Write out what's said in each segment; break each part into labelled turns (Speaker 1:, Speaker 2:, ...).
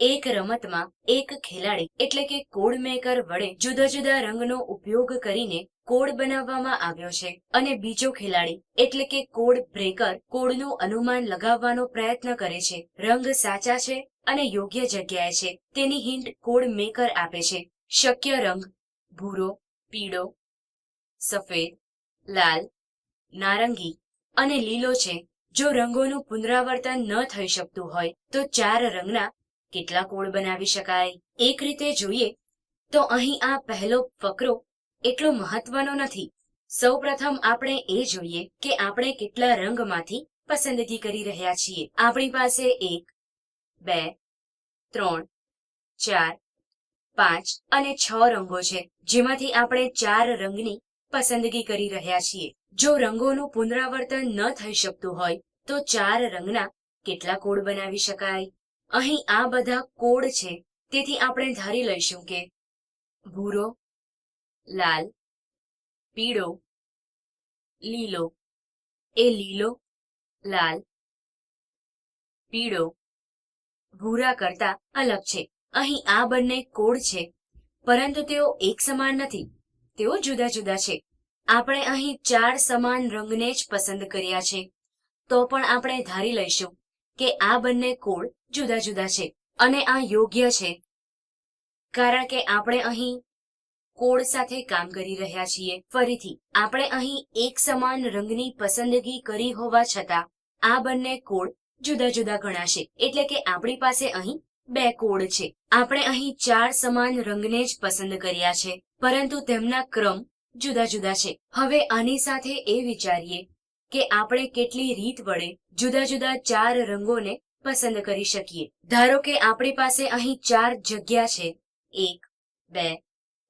Speaker 1: એક રમતમાં એક ખેલાડી એટલે કે કોડ મેકર વડે જુદા જુદા રંગનો ઉપયોગ કરીને કોડ બનાવવામાં આવ્યો છે અને બીજો ખેલાડી એટલે કે કોડ બ્રેકર કોડનું અનુમાન લગાવવાનો પ્રયત્ન કરે છે. રંગ સાચા છે અને યોગ્ય જગ્યાએ છે. તેની હિન્ટ કોડ મેકર આપે છે. શક્ય રંગ ભૂરો, પીળો, સફેદ, લાલ, નારંગી અને લીલો છે. જો રંગોનું પુનરાવર્તન ન થઈ શકતું હોય તો ચાર રંગના કેટલા કોડ બનાવી શકાય? એક રીતે જોઈએ, તો અહીં આ પહેલો ફકરો એટલો મહત્વનો નથી. સૌપ્રથમ આપણે એ જોઈએ કે આપણે કેટલા રંગમાંથી પસંદગી કરી રહ્યા છીએ. આપણી પાસે એક, બે, ત્રણ, ચાર, પાંચ અને છ રંગો છે, જેમાંથી આપણે ચાર રંગની પસંદગી કરી રહ્યા છીએ. જો રંગોનું પુનરાવર્તન ન થઈ શકતું હોય, તો ચાર રંગના કેટલા કોડ બનાવી શકાય? અહીં આ બધા કોડ છે, તેથી આપણે ધારી લઈશું કે ભૂરો, લાલ, પીળો, લીલો, એ લીલો, લાલ, પીળો, ભૂરા કરતા અલગ છે. અહીં આ બંને કોડ છે, પરંતુ તેઓ એક સમાન નથી, તેઓ જુદા જુદા છે. આપણે અહીં ચાર સમાન રંગને જ પસંદ કર્યા છે, તો પણ આપણે ધારી લઈશું કે આ બંને કોડ જુદા જુદા છે અને આ યોગ્ય છે. કારણ કે આપણે અહીં કોડ સાથે કામ કરી રહ્યા છીએ. ફરીથી, આપણે અહીં એક સમાન રંગની પસંદગી કરી હોવા છતાં, આ બંને કોડ જુદા જુદા ગણાશે. એટલે કે આપણી પાસે અહીં બે કોડ છે. આપણે અહીં ચાર સમાન રંગને જ પસંદ કર્યા છે, પરંતુ તેમના ક્રમ જુદા જુદા છે. હવે આની સાથે એ વિચારીએ કે આપણે કેટલી રીત વડે જુદા જુદા ચાર રંગોને પસંદ કરી શકીએ. ધારો કે આપણી પાસે અહીં ચાર જગ્યા છે. એક, બે,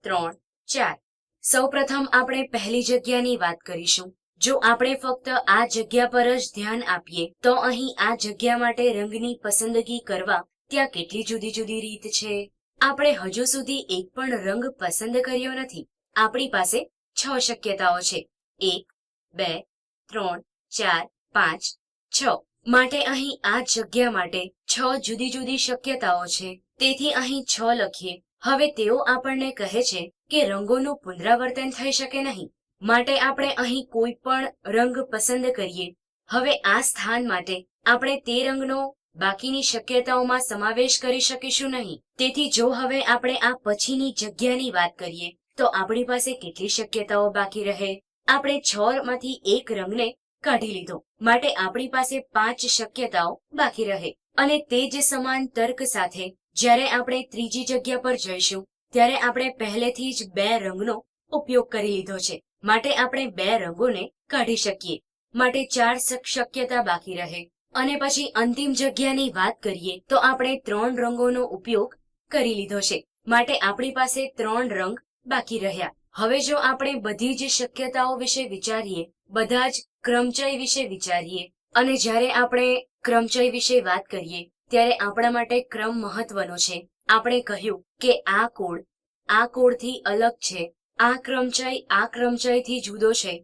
Speaker 1: ત્રણ, ચાર. સૌપ્રથમ આપણે પહેલી જગ્યાની વાત કરીશું. જો આપણે ફક્ત આ જગ્યા પર જ ધ્યાન આપીએ, તો અહીં આ જગ્યા માટે રંગની પસંદગી કરવા ત્યાં કેટલી જુદી જુદી રીત છે? આપણે હજુ સુધી એક પણ રંગ પસંદ કર્યો નથી. આપણી પાસે છ શક્યતાઓ છે. એક, બે, ત્રણ, ચાર, પાંચ, છ. માટે અહીં આ જગ્યા માટે છ જુદી જુદી શક્યતાઓ છે. તેથી અહીં છ લખીએ. હવે તેઓ આપણને કહે છે કે રંગોનું પુનરાવર્તન થઈ શકે નહીં. માટે આપણે અહીં કોઈ પણ રંગ પસંદ કરીએ. હવે આ સ્થાન માટે આપણે તે રંગનો બાકીની શક્યતાઓમાં સમાવેશ કરી શકીશું નહીં. તેથી જો હવે આપણે આ પછીની જગ્યાની વાત કરીએ, તો આપણી પાસે કેટલી શક્યતાઓ બાકી રહે? આપણે છ માંથી એક રંગને કાઢી લીધો. માટે આપણી પાસે પાંચ શક્યતાઓ બાકી રહે. અને તે જ સમાન તર્ક સાથે, જ્યારે આપણે ત્રીજી જગ્યા પર જઈશું, ત્યારે આપણે પહેલેથી જ બે રંગનો ઉપયોગ કરી લીધો છે. માટે આપણે બે રંગોને કાઢી શકીએ. માટે ચાર શક્યતા બાકી રહે. અને પછી અંતિમ જગ્યાની વાત કરીએ, તો આપણે ત્રણ રંગોનો ઉપયોગ કરી લીધો છે. માટે આપણી પાસે ત્રણ રંગ બાકી રહ્યા. હવે જો આપણે બધી જ શક્યતાઓ વિશે વિચારીએ બધા જ ક્રમચય વિશે વિચારીએ અને જ્યારે આપણે ક્રમચય વિશે વાત કરીએ, ત્યારે આપણા માટે ક્રમ મહત્વનો છે. આપણે કહ્યું કે આ કોડ, આ કોડથી અલગ છે, આ ક્રમચય, આ ક્રમચયથી જુદો છે.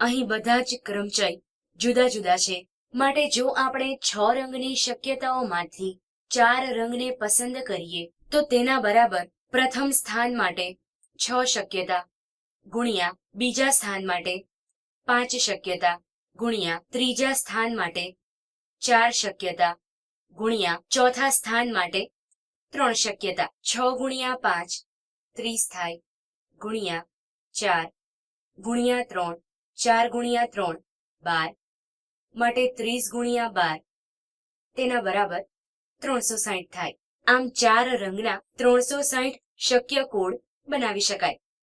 Speaker 1: અહીં બધા જ ક્રમચય જુદા જુદા છે. માટે જો આપણે છ રંગની શક્યતાઓમાંથી ચાર રંગને પસંદ કરીએ, તો તેના બરાબર પ્રથમ સ્થાન માટે છ શક્યતા ગુણ્યા બીજા સ્થાન માટે પાંચ શક્યતા ગુણ્યા ત્રીજા સ્થાન માટે ચાર શક્યતા ગુણ્યા ચોથા સ્થાન માટે ત્રણ શક્યતા. છ ગુણ્યા પાંચ ત્રીસ થાય. ગુણ્યા ચાર ગુણ્યા ત્રણ ચાર ગુણ્યા ત્રણ બાર માટે ત્રીસ ગુણ્યા બાર તેના બરાબર ત્રણસો સાહીઠ થાય. આમ ચાર રંગના ત્રણસો સાહીઠ શક્ય કોડ બનાવી શકાય.